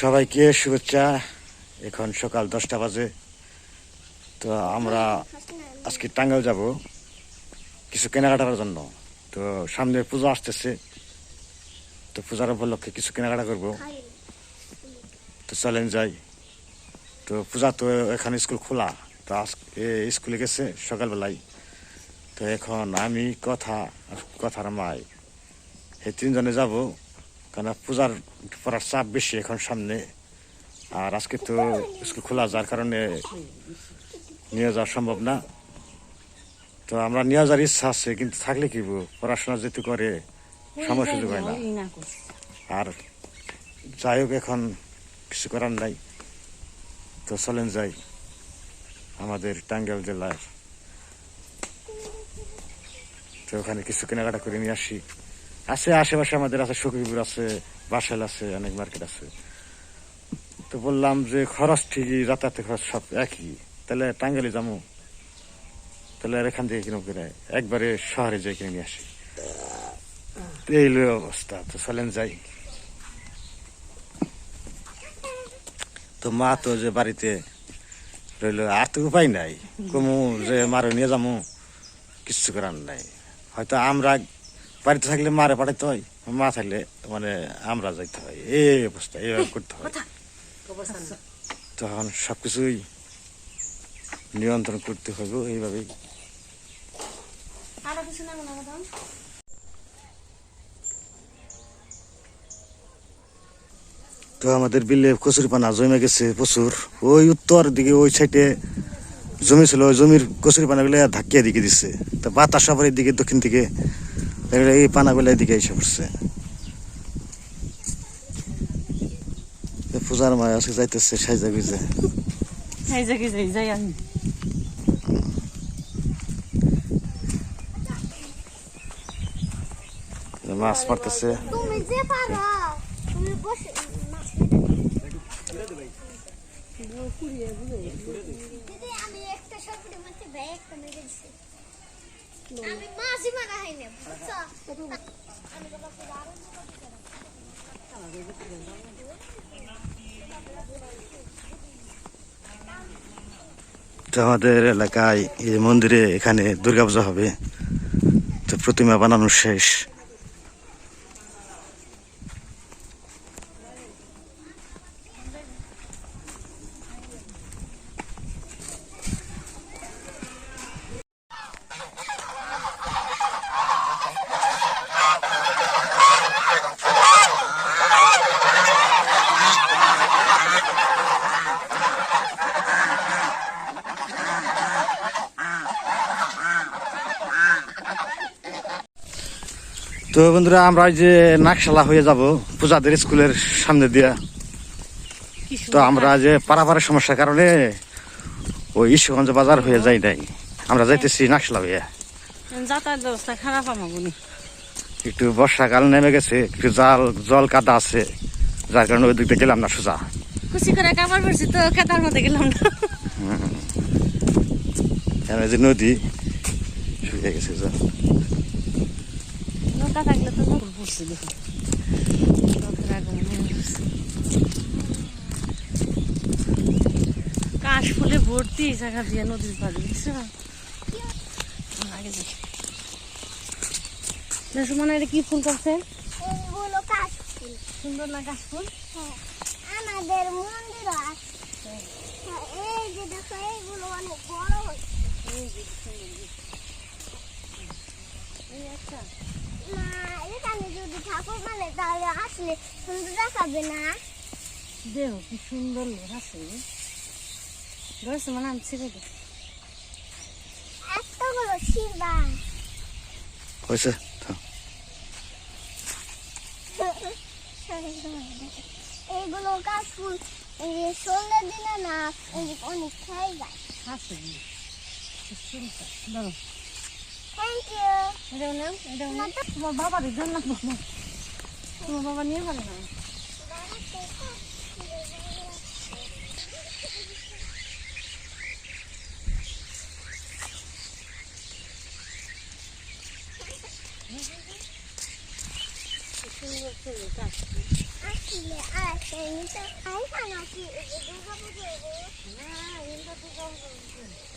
সবাইকে শুভেচ্ছা। এখন সকাল দশটা বাজে। তো আমরা আজকে টাঙ্গাইল যাব কিছু কেনাকাটার জন্য। তো সামনে পুজো আসতেছে। তো পূজার উপলক্ষে কিছু কেনাকাটা করব। তো চলেন যাই। তো পূজা তো এখানে স্কুল খোলা। তো আজকে স্কুলে গেছে সকালবেলায়। তো এখন আমি কথা, কথার মাই এই তিনজনে যাব। কেন পূজার পড়ার চাপ বেশি এখন সামনে। আর আজকে তো স্কুল খোলা, যার কারণে নিয়ে যাওয়া সম্ভব না। তো আমরা নিয়ে যাওয়ার ইচ্ছা আছে, কিন্তু থাকলে কি পড়াশোনা যেহেতু করে, সময় সুযোগ হয় না। আর যাই হোক, এখন কিছু করার নাই। তো চলেন যাই আমাদের টাঙ্গাইল জেলার। তো ওখানে কিছু কেনাকাটা করে নিয়ে আসি। আছে, আশেপাশে আমাদের আছে সখীপুর আছে, বাসাইল আছে, অনেক মার্কেট আছে। তো বললাম যে খরচ ঠিকই, যাতায়াতের খরচ সব একই। তাহলে টাঙ্গাইলে যাব তাহলে আর এখান থেকে কিনব কিনে? একবারে শহরে যাই কিনে নিয়ে আসি। এই অবস্থা, তো চলেন যাই। তো মা তো যে বাড়িতে রইল, আর তো উপায় নাই। কমু যে মারে নিয়ে যাব কিচ্ছু করার নাই। হয়তো আমরা বাড়িতে থাকলে মারে পাঠাইতে হয় মা থাকলে মানে আমরা যাইতে হয়। এই অবস্থা এইভাবে করতে হয়। তখন সবকিছুই নিয়ন্ত্রণ করতে হবে এইভাবেই। তো আমাদের বিলে কচুরি পানা জমে গেছে প্রচুর। ওই উত্তর দিকে ওই সাইডে জমি ছিল ওই জমির কচুরি পানাগুলো ধাক্কিয়ে দিকে দিচ্ছে তো বাতাস আবার এদিকে দক্ষিণ দিকে। এই পানাগুলো এদিকে এসে পড়ছে। পূজার মায় আজকে যাইতেছে সাইজা গুজে। যাই যাই যাই আমি। মাছ মারতেছে। তুমি যে পারো তুমি বসে মাছ দিদি আমি একটা সবজি মাছে ব্যাগ একটা মেরে দিছি। তো আমাদের এলাকায় এই মন্দিরে এখানে দুর্গাপূজা হবে। তো প্রতিমা বানানো শেষ। তো বন্ধুরা আমরা যে নাকশালা হয়ে যাব পূজাদের স্কুলের সামনে দিয়া। তো আমরা যে পারাপারের সমস্যার কারণে ওই ঈশ্বরগঞ্জ বাজার হয়ে যাই নাই। আমরা যাইতেছি নাকশালা যাতায়াত ব্যবস্থা খারাপ আমাগুনি একটু বর্ষাকাল নেমে গেছে একটু জাল জল কাদা আছে যার কারণে ওই দিক দিয়ে গেলাম না সোজা। খুশি করে তো মধ্যে গেলাম না। যে নদী শুকিয়ে গেছে জল নৌকা থাকলে তো নৌকা পড়ছে দেখো। নৌকার আগমন কাশ ফুলে ভর্তি এই জায়গা দিয়ে নদীর পাড়ে বুঝছ? আগে দেখো। মনে এটা কি ফুল করছে এইগুলো কাশ ফুল সুন্দর না কাশ ফুল হ্যাঁ আমাদের মন্দিরও আছে। হ্যাঁ, এই যে দেখো এইগুলো অনেক বড় হচ্ছে এই একটা এখানে যদি ঠাকুর মানে তাহলে আসলে সুন্দর দেখাবে না? দেহ কি সুন্দর লোক আছে মানে আমি ছেড়ে দে এতগুলো শিবা হয়েছে এইগুলো গাছ ফুল এই যে দিনে না অনেক খাই যায়। আছে। ধরো এটাও নাও এটাও নাও। তোমার বাবার জন্য তোমার বাবা নিয়ে পারে না। আসলে এইটা আইসা নাকি দুর্গা পুজো না ইন্দো দুর্গা বাবা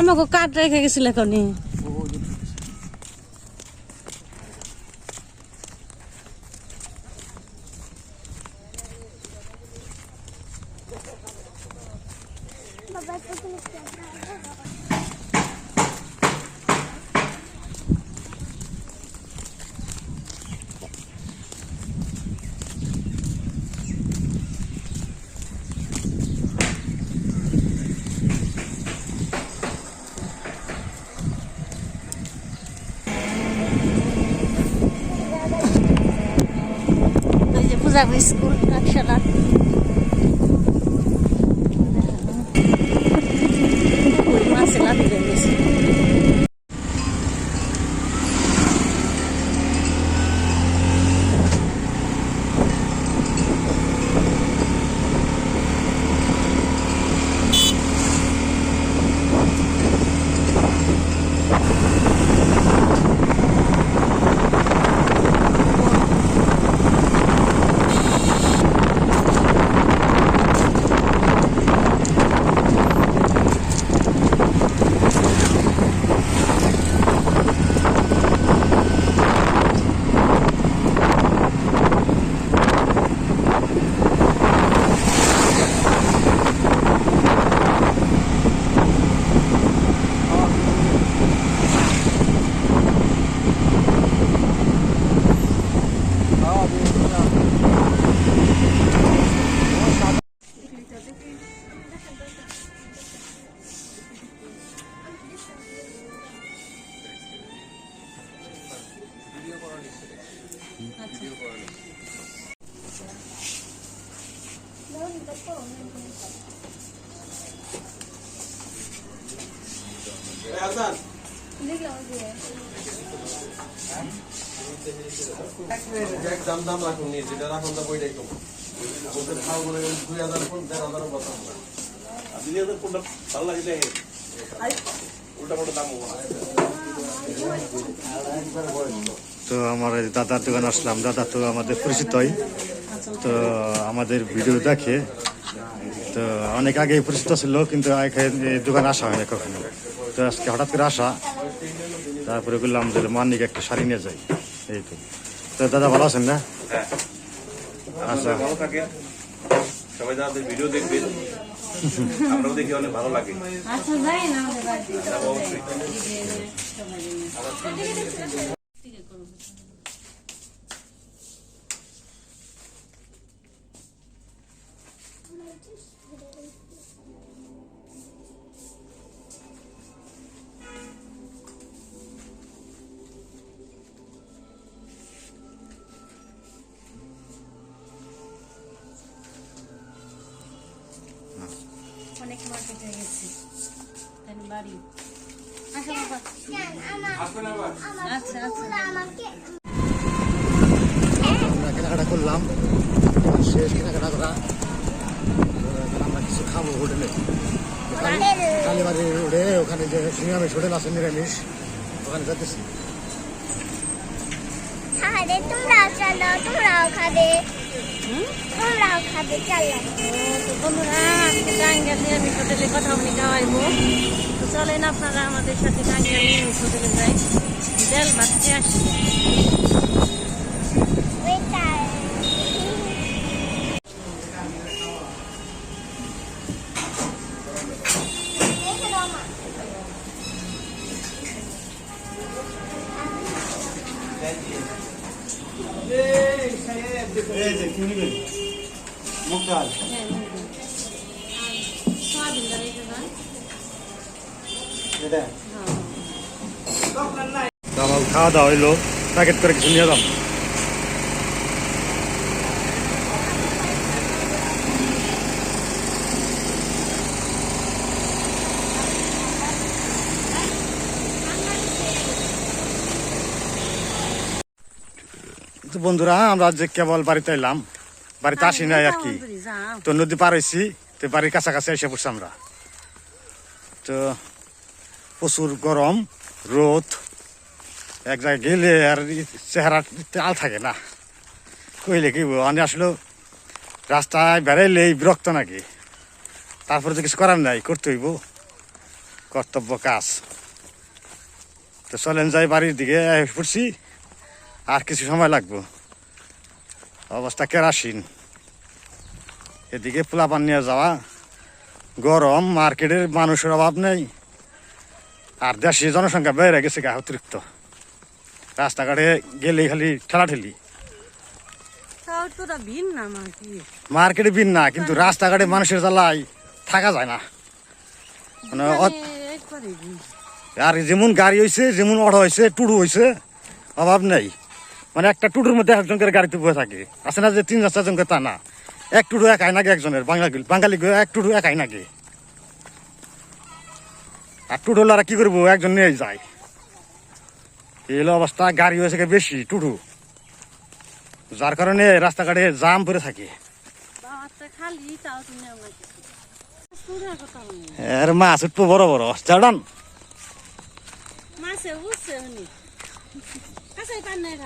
আমাকে কাঠ রেখে গেছিল এখনই বাবা তো তুমি এই যে পূজা স্কুল যেটা রাখুন তা বইটাই কম খাওয়া বলে দুই হাজার কোন দেড় হাজার বসান দুই হাজার কোনটা ভালো লাগে দেখে উল্টা পাল্টা দাম হব তো আমার দাদার দোকান আসলাম। দাদা তো আমাদের পরিচিতই তো আমাদের ভিডিও দেখে তো অনেক আগে পরিচিত ছিল কিন্তু দোকানে আসা হয় না কখনো। তো আজকে হঠাৎ করে আসা তারপরে বললাম যে মানিক একটা শাড়ি নিয়ে যাই। এই তো। তো দাদা ভালো আছেন না? হ্যাঁ। আপনারা ভালো থাকে। সবাই তাদের ভিডিও দেখবেন আমরাও দেখি অনেক ভালো লাগে। আচ্ছা বাড়িতে মার্কেটে গেছি। তাই বাড়ি। আচ্ছা আচ্ছা। আমরা কেনাকাটা করলাম। শেষ কেনাকাটা করা। আমরা কিছু খাব হোটেলে। কালীবাড়ি রোডে ওখানে যে নিরামিষ হোটেল আছে নিরামিষ। ওখানে যাচ্ছি খাবে তোমরাও চলো তোমরাও খাবে। তো বন্ধুরা আজকে টাঙ্গা নিরামিষ হোটেলে কথা বলে খাওয়াইবো তো চলেন আপনারা আমাদের সাথে টাঙ্গা নিয়ে হোটেলে যাই ডাল ভাত আসি খাওয়া দাওয়া হইল। প্যাকেট করে কিছু নিয়ে বন্ধুরা, আমরা যে কেবল বাড়িতে এলাম, বাড়িতে আসি নাই আর কি। তো নদী পার হয়েছি তো বাড়ির কাছাকাছি এসে পড়ছি আমরা। তো প্রচুর গরম, রোদ, এক জায়গায় গেলে আর চেহারা আল থাকে না। কইলে কি আমি আসলে রাস্তায় বেড়াইলে বিরক্ত নাকি? তারপরে তো কিছু করার নাই, করতে হইব। কর্তব্য কাজ। তো চলেন যাই বাড়ির দিকে পড়ছি, আর কিছু সময় লাগবো। অবস্থা কেরাসিন। এদিকে পোলাপান নিয়ে যাওয়া, গরম, মার্কেটের মানুষের অভাব নেই। আর দেশে জনসংখ্যা বেড়ে গেছে গা অতিরিক্ত। রাস্তাঘাটে গেলেই খালি ঠেলাঠেলি। তাও তোরা ভিন না মার্কেটে বিন না কিন্তু রাস্তাঘাটে মানুষের জ্বালায় থাকা যায় না। মানে আর যেমন গাড়ি হয়েছে যেমন অটো হয়েছে টুডু হয়েছে অভাব নেই। মানে একটা টুডুর মধ্যে একজনকে গাড়িতে বসে থাকে। আছে না যে তিন চার চারজনকে তা না? এক টুডু একাই নাকি একজনের বাঙালি বাঙালি এক টুডু একাই নাকি আর টুডুলারা কি করব? একজন নিয়ে যায়। এই হলো অবস্থা গাড়ি হয়েছে বেশি টুডু যার কারণে রাস্তাঘাটে জাম পরে থাকে। এর মাছ উঠবো বড় বড় কাছে পান নাই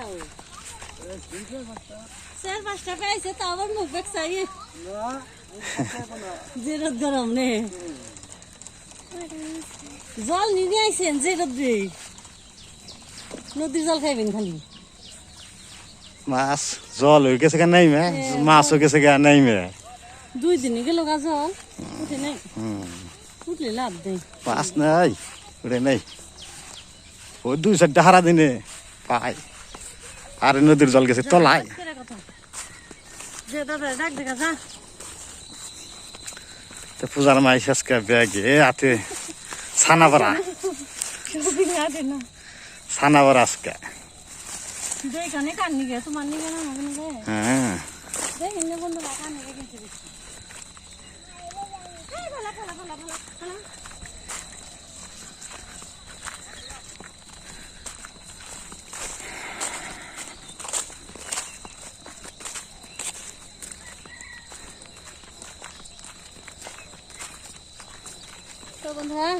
জল নিয়ে আইছেন যে রোদ রে নদীর জল খাইবেন খালি। মাছ জল হয়ে গেছে গা নাই মে মাছ হয়ে গেছে গা নাই মে দুই দিন গেল গা জল উঠে নাই। উঠলে লাভ দেয় মাছ নাই ওরে নাই। ওই দুই চারটা হারা দিনে পাই আর নদীর জল গেছে তলায়। যে দাদা ডাক দেখা যা। তো পূজার মাই শেষকে ব্যাগে আতে ছানা ভরা আজকে। হ্যাঁ দেখেন না বন্ধুরা কান নিগে কিনতে দিচ্ছি এই ভালা ভালা ভালা ভালা ভালা বন্ধুরা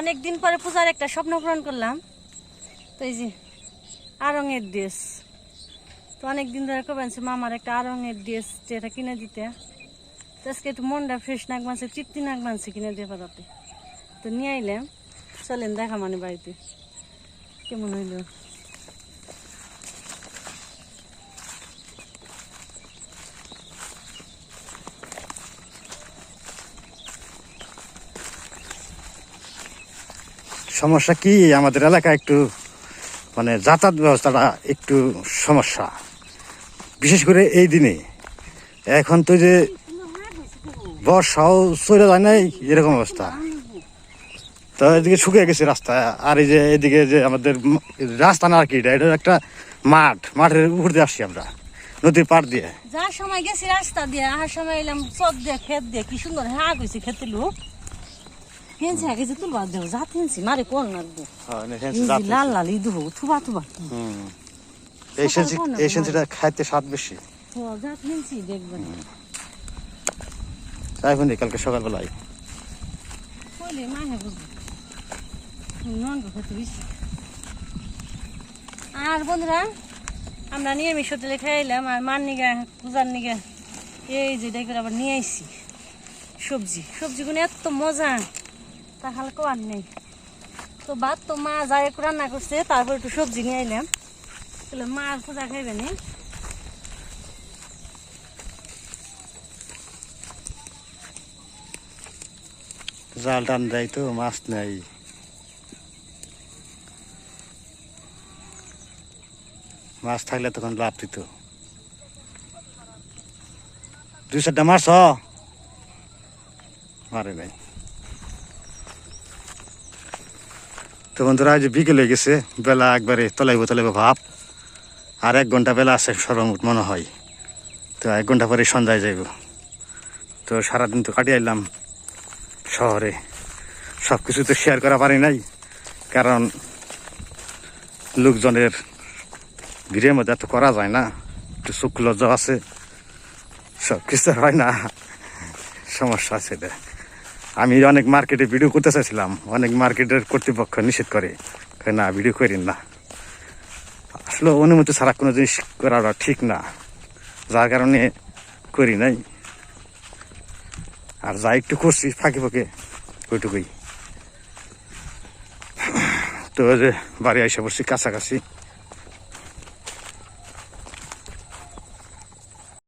অনেক দিন পরে পূজার একটা স্বপ্ন পূরণ করলাম। তো এই যে আরঙের ড্রেস। তো অনেক দিন ধরে কবেছে মামার একটা আরঙের ড্রেস যেটা কিনে দিতে। তো আজকে একটু মনটা ফ্রেশ নাক মানছে তৃপ্তি নাক মানছে কিনে দিয়ে পাতাতে। তো নিয়ে আইলাম চলেন দেখা মানে বাড়িতে। কেমন হইল? সমস্যা কি? আমাদের এলাকায় একটু মানে যাতায়াত ব্যবস্থাটা একটু সমস্যা, বিশেষ করে এই দিনে। এখন তো যে বর্ষাও চলে যায় নাই, এরকম অবস্থা। তো এদিকে শুকিয়ে গেছে রাস্তা, আর এই যে এদিকে যে আমাদের রাস্তা না আর কি এটা এটা একটা মাঠ, মাঠের উপর দিয়ে আসছি আমরা, নদীর পাড় দিয়ে। যার সময় গেছি রাস্তা দিয়ে, আসার সময় এলাম চক দিয়ে ক্ষেত দিয়ে, কি সুন্দর হ্যাঁ গেছি খেতে লোক। হেনছি আগে যে তুলবা দেও যা মারে কোন লাগবো লাল লাল ইদু থুবা থুবা এই সেন্সি এই সেন্সিটা খাইতে স্বাদ বেশি যা দেখবেন তাই কালকে সকালবেলায় কইলে মাহে বুঝব নন্দ খেতে বেশি আর বন্ধুরা আমরা নিরামিষ হোটেলে খাইলাম আর মার নিগা পূজার নিগা এই যে দেখবেন আবার নিয়ে আইছি সবজি সবজিগুলো এত মজা আর নেই তো ভাত তো মা যায় একটু রান্না করছে তারপর একটু সবজি নিয়ে আইলাম তাহলে মা আর পূজা খাইবে নি জাল টান দেয় তো, মাছ নেই। মাছ থাকলে তখন লাভ দিত। দুই চারটা মাছ মারে নাই। তো বন্ধুরা, আজ বিকেল হয়ে গেছে। বেলা একবারে তলাইব তলাইব ভাব। আর এক ঘণ্টা বেলা আছে সর্বমোট মনে হয়। তো এক ঘণ্টা পরে সন্ধ্যায় যাইব। তো সারাদিন তো কাটিয়ে আইলাম শহরে। সব কিছু তো শেয়ার করা পারি নাই। কারণ লোকজনের ভিড়ের মধ্যে এত করা যায় না। একটু চোখ লজ্জা আছে। সব কিছু হয় না। সমস্যা আছে এটা। আমি অনেক মার্কেটে ভিডিও করতে চাইছিলাম। অনেক মার্কেটের কর্তৃপক্ষ নিষেধ করে। না ভিডিও করেন না। আসলে অনুমতি ছাড়া কোনো জিনিস করাটা ঠিক না। যার কারণে করি নাই। আর যা একটু করছি, ফাঁকে ফাঁকে ওইটুকুই। তো বাড়ি এসে পড়ছি, কাছাকাছি।